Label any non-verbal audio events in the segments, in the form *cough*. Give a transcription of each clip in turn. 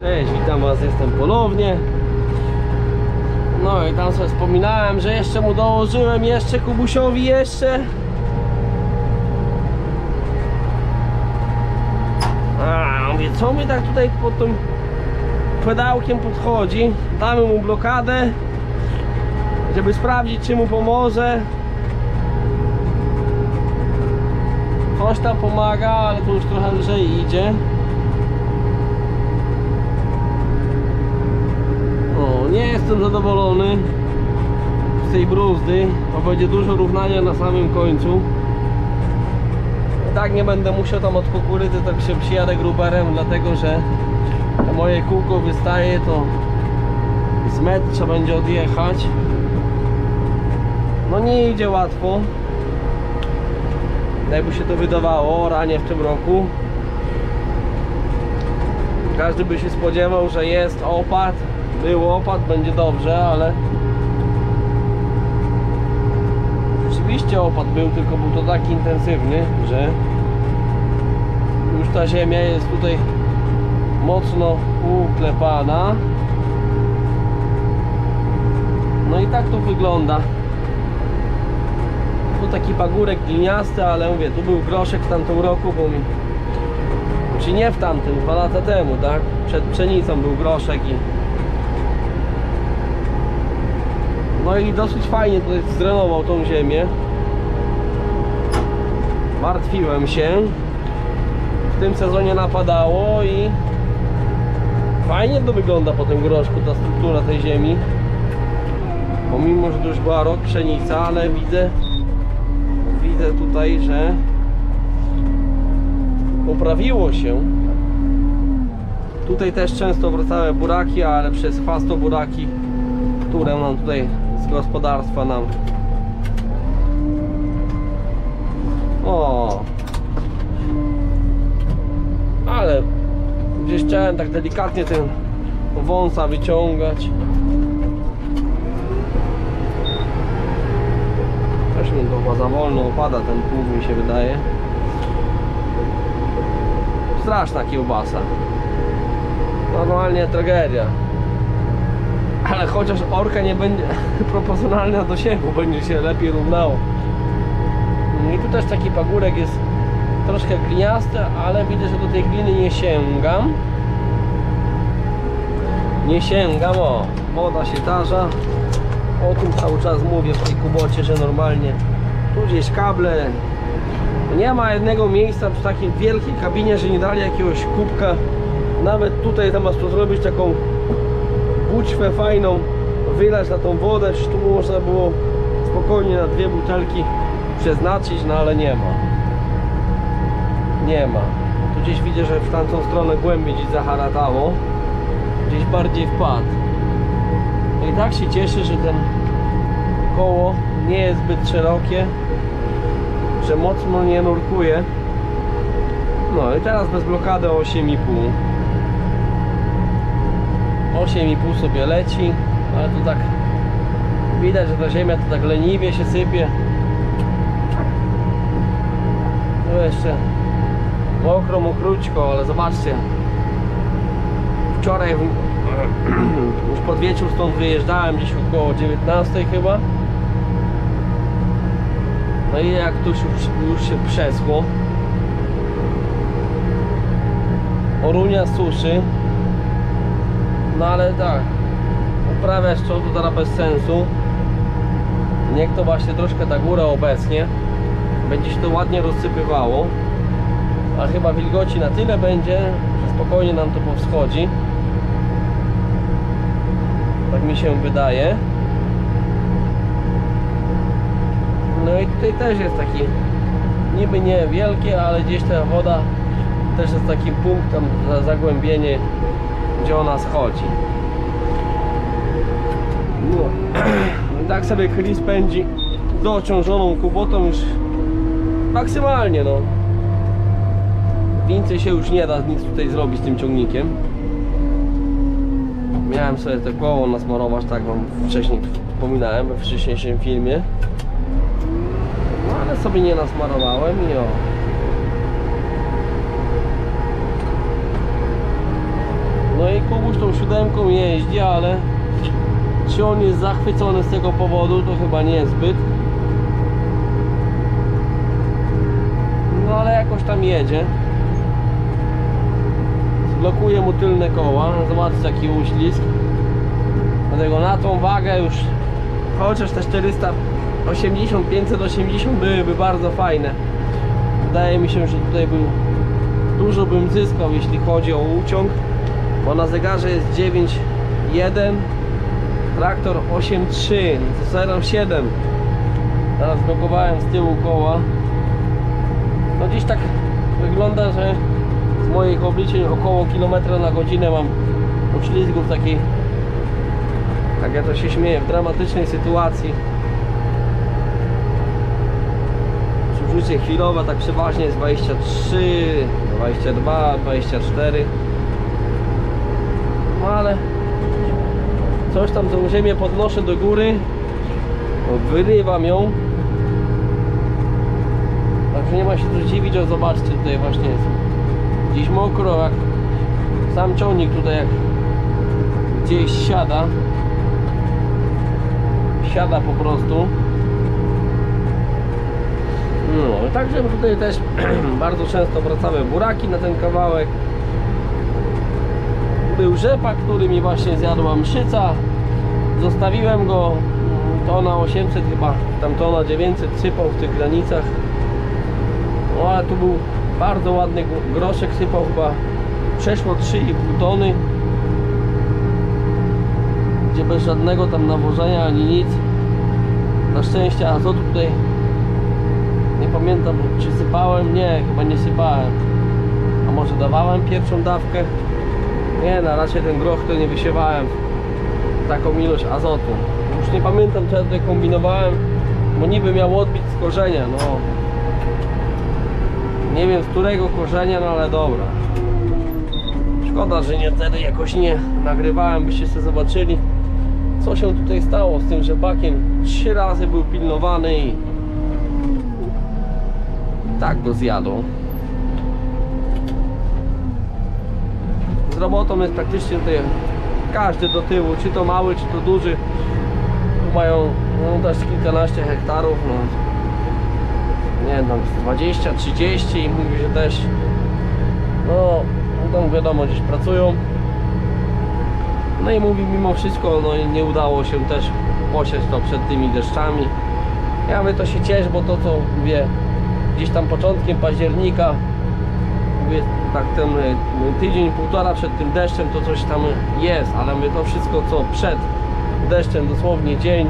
Cześć, witam was, jestem ponownie. No i tam sobie wspominałem, że jeszcze mu dołożyłem, jeszcze Kubusiowi jeszcze. A, mówię, co mi tak tutaj pod tym pedałkiem podchodzi? Damy mu blokadę, żeby sprawdzić, czy mu pomoże. Coś tam pomaga, ale to już trochę lżej idzie. O, nie jestem zadowolony z tej bruzdy, bo będzie dużo równania na samym końcu. I tak nie będę musiał tam od kukurydzy, tak się przyjadę gruberem, dlatego że moje kółko wystaje, to z metr trzeba będzie odjechać. No nie idzie łatwo. Jakby się to wydawało, ranie w tym roku. Każdy by się spodziewał, że jest opad, był opad, będzie dobrze, ale rzeczywiście opad był, tylko był to tak intensywny, że już ta ziemia jest tutaj mocno uklepana. No i tak to wygląda. Tu taki pagórek gliniasty, ale mówię, tu był groszek w tamtym roku, bo mi czy nie w tamtym, dwa lata temu, tak? Przed pszenicą był groszek i No i dosyć fajnie tutaj zdrenował tą ziemię. Martwiłem się. W tym sezonie napadało i fajnie to wygląda po tym groszku, ta struktura tej ziemi. Pomimo, że to już była rok pszenica, ale widzę widzę tutaj, że poprawiło się. Tutaj też często wracały buraki, ale przez chwasto buraki, które nam tutaj gospodarstwa nam. O. Ale gdzieś chciałem tak delikatnie ten wąsa wyciągać. Też mi to chyba za wolno opada ten pług mi się wydaje. Straszna kiełbasa. Normalnie tragedia ale chociaż orka nie będzie *laughs* proporcjonalna do sięgu, będzie się lepiej równało. I tu też taki pagórek jest troszkę gliniasty, ale widzę, że do tej gliny nie sięgam. Nie sięgam, o, woda się tarza. O tym cały czas mówię w tej kubocie, że normalnie tu gdzieś kable. Nie ma jednego miejsca przy takiej wielkiej kabinie, że nie dali jakiegoś kubka. Nawet tutaj zamiast to zrobić taką bućwę fajną wylać na tą wodę, czy tu można było spokojnie na dwie butelki przeznaczyć, no ale nie ma. Nie ma. Tu gdzieś widzę, że w tamtą stronę głębiej gdzieś zaharatało. Gdzieś bardziej wpadł. No i tak się cieszę, że ten koło nie jest zbyt szerokie, że mocno nie nurkuje. No i teraz bez blokady 8,5. 8,5 sobie leci, ale to tak widać, że ta ziemia to tak leniwie się sypie. Tu jeszcze mokro, mokrućko, ale zobaczcie. Wczoraj już pod wieczór stąd wyjeżdżałem gdzieś około 19 chyba. No i jak tu już, już się przeschło. Orunia suszy. No ale tak, uprawiać to to teraz bez sensu. Niech to właśnie troszkę ta góra obecnie. Będzie się to ładnie rozsypywało. A chyba wilgoci na tyle będzie, że spokojnie nam to powschodzi. Tak mi się wydaje. No i tutaj też jest taki niby niewielkie, ale gdzieś ta woda też jest taki punkt tam za zagłębienie gdzie ona schodzi. *clears throat* No. I tak sobie Chris pędzi dociążoną kubotą już maksymalnie no. Więcej się już nie da nic tutaj zrobić z tym ciągnikiem. Miałem sobie to koło nasmarować, tak wam wcześniej wspominałem we wcześniejszym filmie. No ale sobie nie nasmarowałem i o. Kubuś tą siódemką jeździ, ale czy on jest zachwycony z tego powodu, to chyba nie zbyt. No ale jakoś tam jedzie. Blokuje mu tylne koła. Zobaczcie jaki uślizg. Dlatego na tą wagę już chociaż te 480, 580 byłyby bardzo fajne. Wydaje mi się, że tutaj bym dużo bym zyskał jeśli chodzi o uciąg. Bo na zegarze jest 9.1 Traktor 8.3 to 0.7 Teraz blokowałem z tyłu koła. No dziś tak wygląda, że z moich obliczeń około kilometra na godzinę mam uślizgów takiej tak ja to się śmieję, w dramatycznej sytuacji. Zużycie chwilowe tak przeważnie jest 23, 22, 24 No ale coś tam tą ziemię podnoszę do góry wyrywam ją. Także nie ma się co dziwić, że zobaczcie tutaj właśnie jest gdzieś mokro jak sam ciągnik tutaj jak gdzieś siada. Siada po prostu. No także tutaj też *clears throat* bardzo często wracamy buraki na ten kawałek był rzepak, który mi właśnie zjadła mszyca zostawiłem go mm, tona 800 chyba tam tona 900 sypał w tych granicach. No ale tu był bardzo ładny groszek sypał chyba przeszło 3,5 tony gdzie bez żadnego tam nawożenia ani nic. Na szczęście azotu tutaj nie pamiętam czy sypałem, nie chyba nie sypałem. A może dawałem pierwszą dawkę nie, na razie ten groch to nie wysiewałem taką ilość azotu. Już nie pamiętam co ja tutaj kombinowałem, bo niby miał odbić z korzenia, no. Nie wiem z którego korzenia, no ale dobra. Szkoda, że nie wtedy jakoś nie nagrywałem, byście sobie zobaczyli co się tutaj stało z tym rzepakiem. Trzy razy był pilnowany i tak go zjadą. Robotą jest praktycznie tutaj każdy do tyłu, czy to mały, czy to duży. Mają no, też kilkanaście hektarów, no nie wiem, tam 20, 30 i mówi, że też no, tam wiadomo, gdzieś pracują. No i mówi, mimo wszystko, no nie udało się też posiać to przed tymi deszczami. Ja mówię, to się cieszę, bo to co mówię, gdzieś tam początkiem października tak ten y, tydzień, półtora przed tym deszczem to coś tam jest, ale mówię, to wszystko co przed deszczem, dosłownie dzień,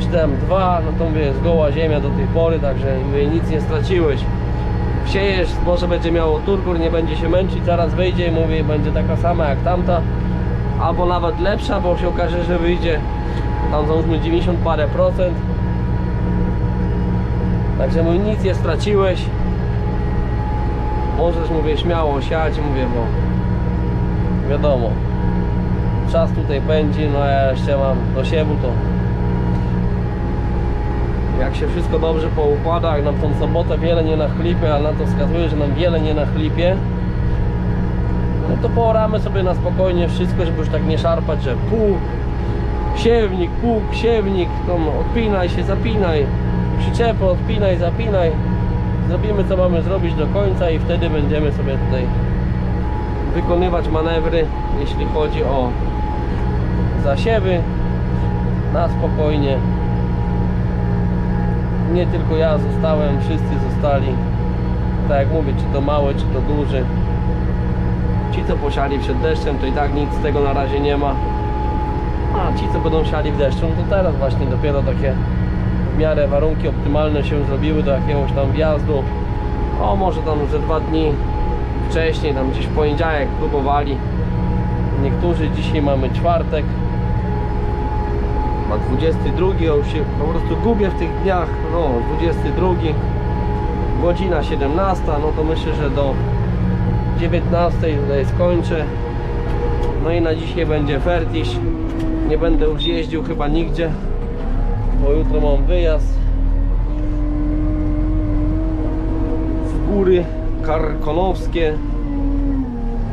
czy dwa, no to mówię, jest goła ziemia do tej pory, także mówię, nic nie straciłeś. Siejesz, może będzie miało turkur, nie będzie się męczyć, zaraz wyjdzie i mówię, będzie taka sama jak tamta, albo nawet lepsza, bo się okaże, że wyjdzie tam załóżmy 90 parę procent. Także mówię, nic nie straciłeś, możesz, mówię, śmiało siać, mówię, bo wiadomo, czas tutaj pędzi, no ja jeszcze mam do siewu, to. Jak się wszystko dobrze poukłada, jak nam tą sobotę wiele nie nachlipie, ale na to wskazuje, że nam wiele nie nachlipie, no to pooramy sobie na spokojnie wszystko, żeby już tak nie szarpać, że pół siewnik, pół siewnik, to odpinaj się, zapinaj, przyczepę odpinaj, zapinaj, zrobimy co mamy zrobić do końca i wtedy będziemy sobie tutaj wykonywać manewry jeśli chodzi o zasiewy. Na spokojnie. Nie tylko ja zostałem, wszyscy zostali. Tak jak mówię, czy to mały, czy to duży ci co posiali przed deszczem to i tak nic z tego na razie nie ma. A ci co będą siali w deszczu, no to teraz właśnie dopiero takie w miarę warunki optymalne się zrobiły do jakiegoś tam wjazdu. O może tam ze dwa dni wcześniej, tam gdzieś w poniedziałek próbowali. Niektórzy, dzisiaj mamy czwartek. Ma 22, ja już się po prostu gubię w tych dniach. No 22 godzina 17, no to myślę, że do 19 tutaj skończę. No i na dzisiaj będzie fertiś nie będę już jeździł chyba nigdzie bo jutro mam wyjazd w góry karkonowskie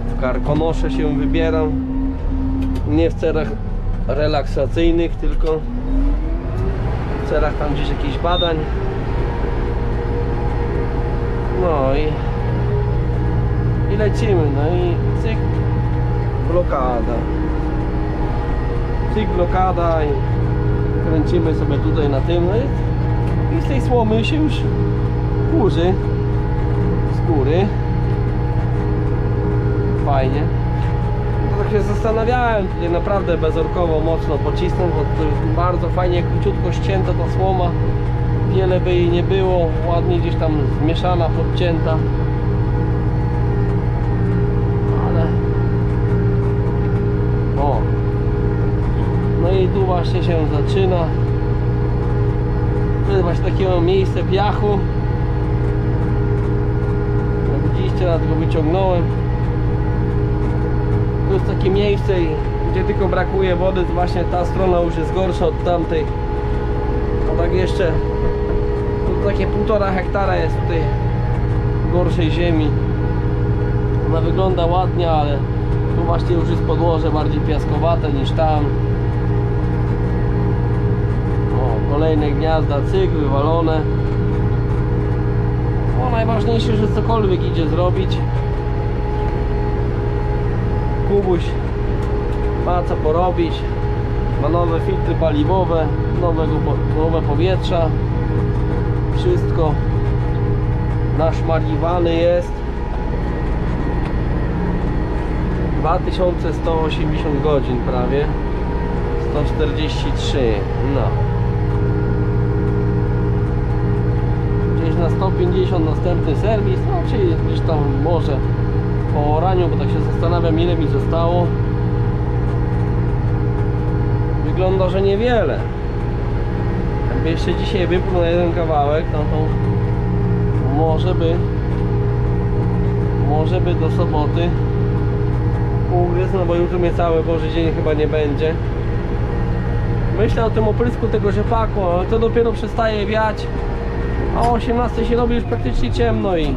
w karkonosze się wybieram. Nie w celach relaksacyjnych, tylko w celach tam gdzieś jakichś badań. No i, i lecimy, no i cyk, blokada. Cyk, blokada i kręcimy sobie tutaj na tym. No i, z tej słomy się już kurzy z góry. Fajnie. No tak się zastanawiałem, tutaj naprawdę bezorkowo mocno pocisnąć, bo to jest bardzo fajnie, króciutko ścięta ta słoma. Wiele by jej nie było, ładnie gdzieś tam zmieszana, podcięta. Ale... O! No i tu właśnie się zaczyna. To jest właśnie takie miejsce piachu. Jak widzicie, nawet go wyciągnąłem. To jest takie miejsce, gdzie tylko brakuje wody, to właśnie ta strona już jest gorsza od tamtej. A tak jeszcze to takie półtora hektara jest tutaj gorszej ziemi. Ona wygląda ładnie, ale tu właśnie już jest podłoże bardziej piaskowate niż tam. O, kolejne gniazda, cyk, wywalone. No najważniejsze, że cokolwiek idzie zrobić. Kubuś ma co porobić. Ma nowe filtry paliwowe, nowego, nowe powietrza. Wszystko naszmaliwany jest. 2180 godzin prawie. 143. No. Na 150 następny serwis, no czyli gdzieś tam może po oraniu, bo tak się zastanawiam ile mi zostało. Wygląda, że niewiele. Jakby jeszcze dzisiaj wypnął jeden kawałek, no to może by może by do soboty ugryzł, no bo jutro mnie cały Boży dzień chyba nie będzie. Myślę o tym oprysku tego rzepaku, ale to dopiero przestaje wiać, a o 18 się robi już praktycznie ciemno i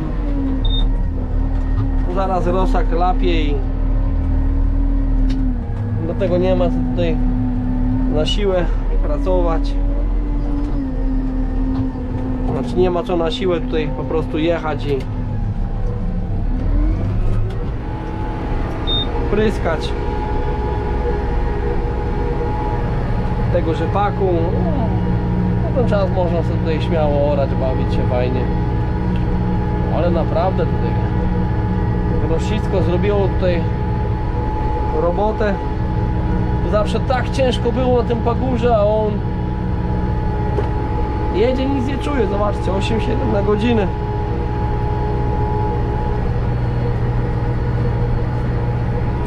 zaraz rosak lapie i do tego nie ma co tutaj na siłę pracować. Znaczy nie ma co na siłę tutaj po prostu jechać i pryskać tego rzepaku. Ten czas można sobie tutaj śmiało orać, bawić się fajnie. Ale naprawdę tutaj Rościsko zrobiło tutaj robotę. Zawsze tak ciężko było na tym pagórze, a on jedzie, nic nie czuje. Zobaczcie, 8-7 na godzinę.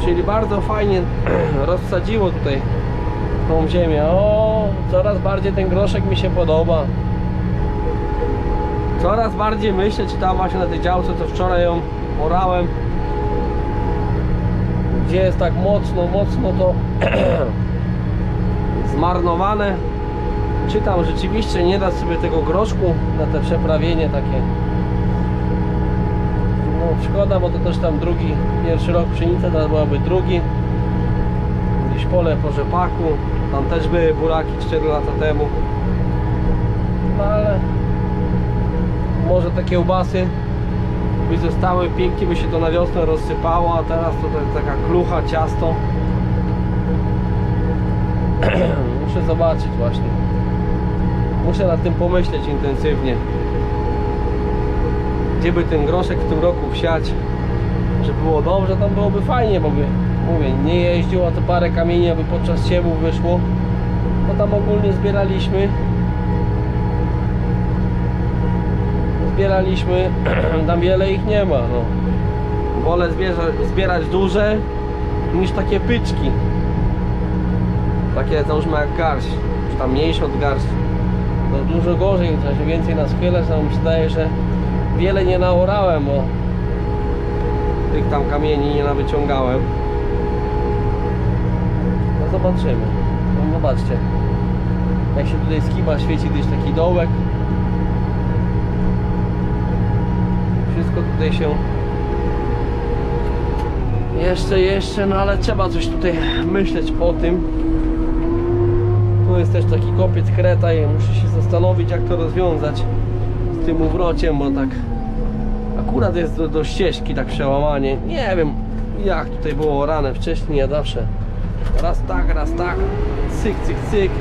Czyli bardzo fajnie *clears throat* rozsadziło tutaj tą ziemię. O, coraz bardziej ten groszek mi się podoba. Coraz bardziej myślę, czy tam właśnie na tej działce, co wczoraj ją orałem, gdzie jest tak mocno, mocno to *clears throat* zmarnowane, czy tam rzeczywiście nie dać sobie tego groszku na te przeprawienie takie. No szkoda, bo to też tam drugi, pierwszy rok pszenicy, teraz byłaby drugi. Gdzieś pole po rzepaku, tam też były buraki 4 lata temu. No ale może te kiełbasy by zostały pięknie, by się to na wiosnę rozsypało, a teraz to, jest taka klucha, ciasto. *clears throat* Muszę zobaczyć właśnie. Muszę nad tym pomyśleć intensywnie. Gdzie by ten groszek w tym roku wsiać, żeby było dobrze, tam byłoby fajnie, bo by, mówię, nie jeździł, a to parę kamieni aby podczas siewu wyszło. No tam ogólnie zbieraliśmy zbieraliśmy, *clears throat* tam wiele ich nie ma. No. Wolę zbierać duże niż takie pyczki. Takie załóżmy jak garść, czy tam mniejsze od garści. To dużo gorzej, trzeba się więcej naschylać, no mi się wydaje, że wiele nie naorałem, bo tych tam kamieni nie nawyciągałem. No zobaczymy. No zobaczcie. Jak się tutaj skiba świeci gdzieś taki dołek. Wszystko tutaj się Jeszcze, jeszcze, no ale trzeba coś tutaj myśleć o tym. Tu jest też taki kopiec kreta i muszę się zastanowić jak to rozwiązać z tym uwrociem, bo tak akurat jest do, do ścieżki tak przełamanie. Nie wiem jak tutaj było rane wcześniej, ja zawsze raz tak, raz tak, cyk, cyk, cyk.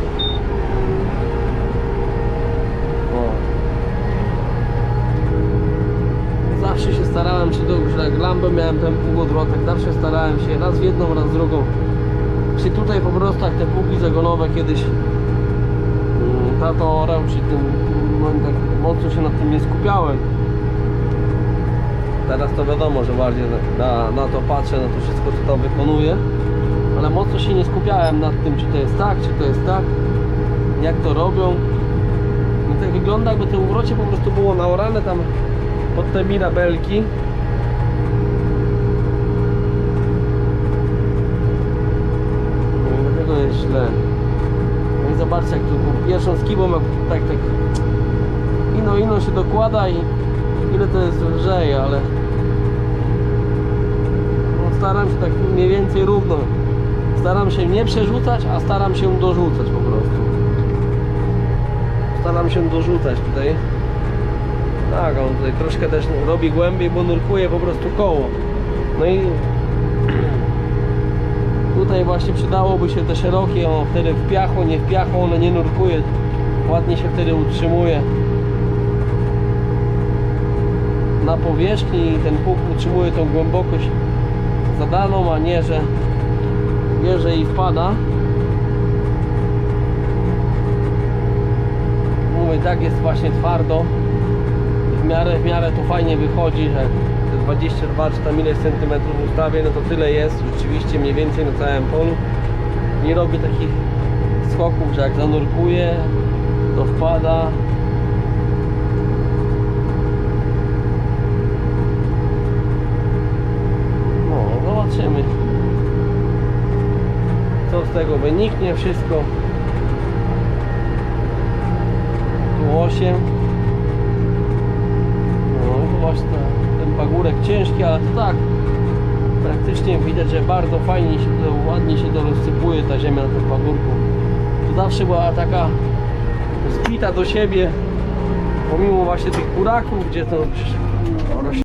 O. Zawsze się starałem, czy dobrze, jak lambę miałem ten półodwrotek, zawsze starałem się raz w jedną, raz w drugą. Czy tutaj po prostu jak te pługi zagonowe kiedyś mm, tato orał, czy no, tak mocno się nad tym nie skupiałem. Teraz to wiadomo, że bardziej na, na to patrzę, na to wszystko co tam wykonuję. Ale mocno się nie skupiałem nad tym, czy to jest tak, czy to jest tak, jak to robią. No tak wygląda, jakby to uwrocie po prostu było naorane tam pod te mirabelki. No dlatego jest źle. No i zobaczcie, jak tu pierwszą skibą, tak, tak ino, ino się dokłada i ile to jest lżej, ale no, staram się tak mniej więcej równo. Staram się nie przerzucać, a staram się dorzucać po prostu. Staram się dorzucać tutaj. Tak, on tutaj troszkę też robi głębiej, bo nurkuje po prostu koło. No i *clears throat* tutaj właśnie przydałoby się te szerokie, on wtedy w piachu, nie w piachu, one nie nurkuje. Ładnie się wtedy utrzymuje na powierzchni i ten pług utrzymuje tą głębokość zadaną, a nie, że bierze i wpada. Mówię, tak jest właśnie twardo. W miarę, w miarę to fajnie wychodzi, że te 22 czy tam centymetrów ustawię, no to tyle jest rzeczywiście mniej więcej na całym polu. Nie robi takich skoków, że jak zanurkuje, to wpada. No, zobaczymy. Co z tego wyniknie wszystko. Tu 8. No właśnie ten pagórek ciężki, ale to tak. Praktycznie widać, że bardzo fajnie się to, ładnie się to rozsypuje ta ziemia na tym pagórku. To zawsze była taka zbita do siebie pomimo właśnie tych buraków, gdzie to